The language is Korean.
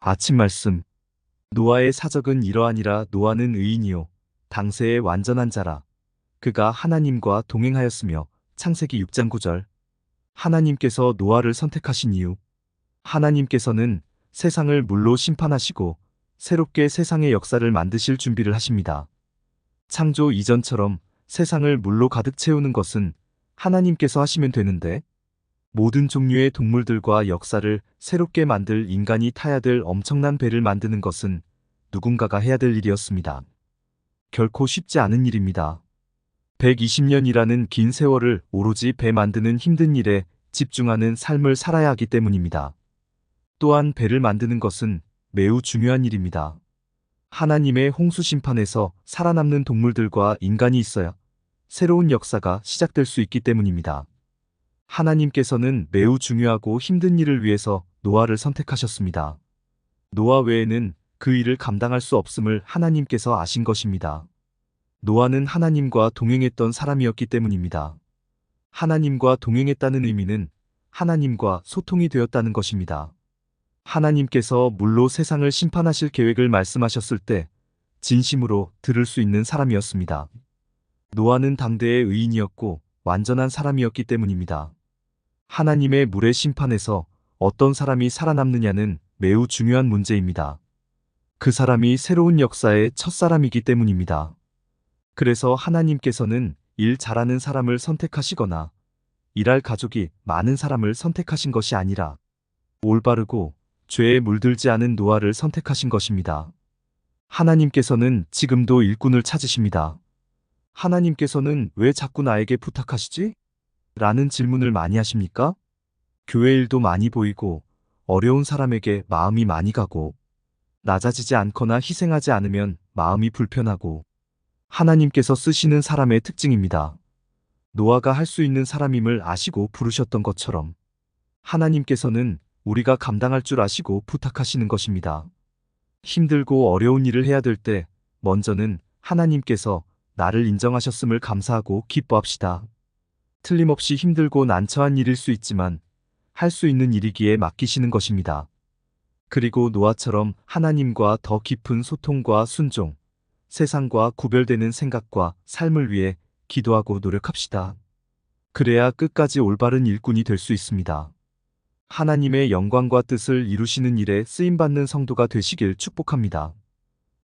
아침 말씀. 노아의 사적은 이러하니라. 노아는 의인이요. 당세의 완전한 자라. 그가 하나님과 동행하였으며 창세기 6장 9절. 하나님께서 노아를 선택하신 이유. 하나님께서는 세상을 물로 심판하시고 새롭게 세상의 역사를 만드실 준비를 하십니다. 창조 이전처럼 세상을 물로 가득 채우는 것은 하나님께서 하시면 되는데 모든 종류의 동물들과 역사를 새롭게 만들 인간이 타야 될 엄청난 배를 만드는 것은 누군가가 해야 될 일이었습니다. 결코 쉽지 않은 일입니다. 120년이라는 긴 세월을 오로지 배 만드는 힘든 일에 집중하는 삶을 살아야 하기 때문입니다. 또한 배를 만드는 것은 매우 중요한 일입니다. 하나님의 홍수 심판에서 살아남는 동물들과 인간이 있어야 새로운 역사가 시작될 수 있기 때문입니다. 하나님께서는 매우 중요하고 힘든 일을 위해서 노아를 선택하셨습니다. 노아 외에는 그 일을 감당할 수 없음을 하나님께서 아신 것입니다. 노아는 하나님과 동행했던 사람이었기 때문입니다. 하나님과 동행했다는 의미는 하나님과 소통이 되었다는 것입니다. 하나님께서 물로 세상을 심판하실 계획을 말씀하셨을 때 진심으로 들을 수 있는 사람이었습니다. 노아는 당대의 의인이었고 완전한 사람이었기 때문입니다. 하나님의 물의 심판에서 어떤 사람이 살아남느냐는 매우 중요한 문제입니다. 그 사람이 새로운 역사의 첫 사람이기 때문입니다. 그래서 하나님께서는 일 잘하는 사람을 선택하시거나 일할 가족이 많은 사람을 선택하신 것이 아니라 올바르고 죄에 물들지 않은 노아를 선택하신 것입니다. 하나님께서는 지금도 일꾼을 찾으십니다. 하나님께서는 왜 자꾸 나에게 부탁하시지? 라는 질문을 많이 하십니까? 교회 일도 많이 보이고 어려운 사람에게 마음이 많이 가고 낮아지지 않거나 희생하지 않으면 마음이 불편하고 하나님께서 쓰시는 사람의 특징입니다. 노아가 할 수 있는 사람임을 아시고 부르셨던 것처럼 하나님께서는 우리가 감당할 줄 아시고 부탁하시는 것입니다. 힘들고 어려운 일을 해야 될 때 먼저는 하나님께서 나를 인정하셨음을 감사하고 기뻐합시다. 틀림없이 힘들고 난처한 일일 수 있지만 할 수 있는 일이기에 맡기시는 것입니다. 그리고 노아처럼 하나님과 더 깊은 소통과 순종, 세상과 구별되는 생각과 삶을 위해 기도하고 노력합시다. 그래야 끝까지 올바른 일꾼이 될 수 있습니다. 하나님의 영광과 뜻을 이루시는 일에 쓰임받는 성도가 되시길 축복합니다.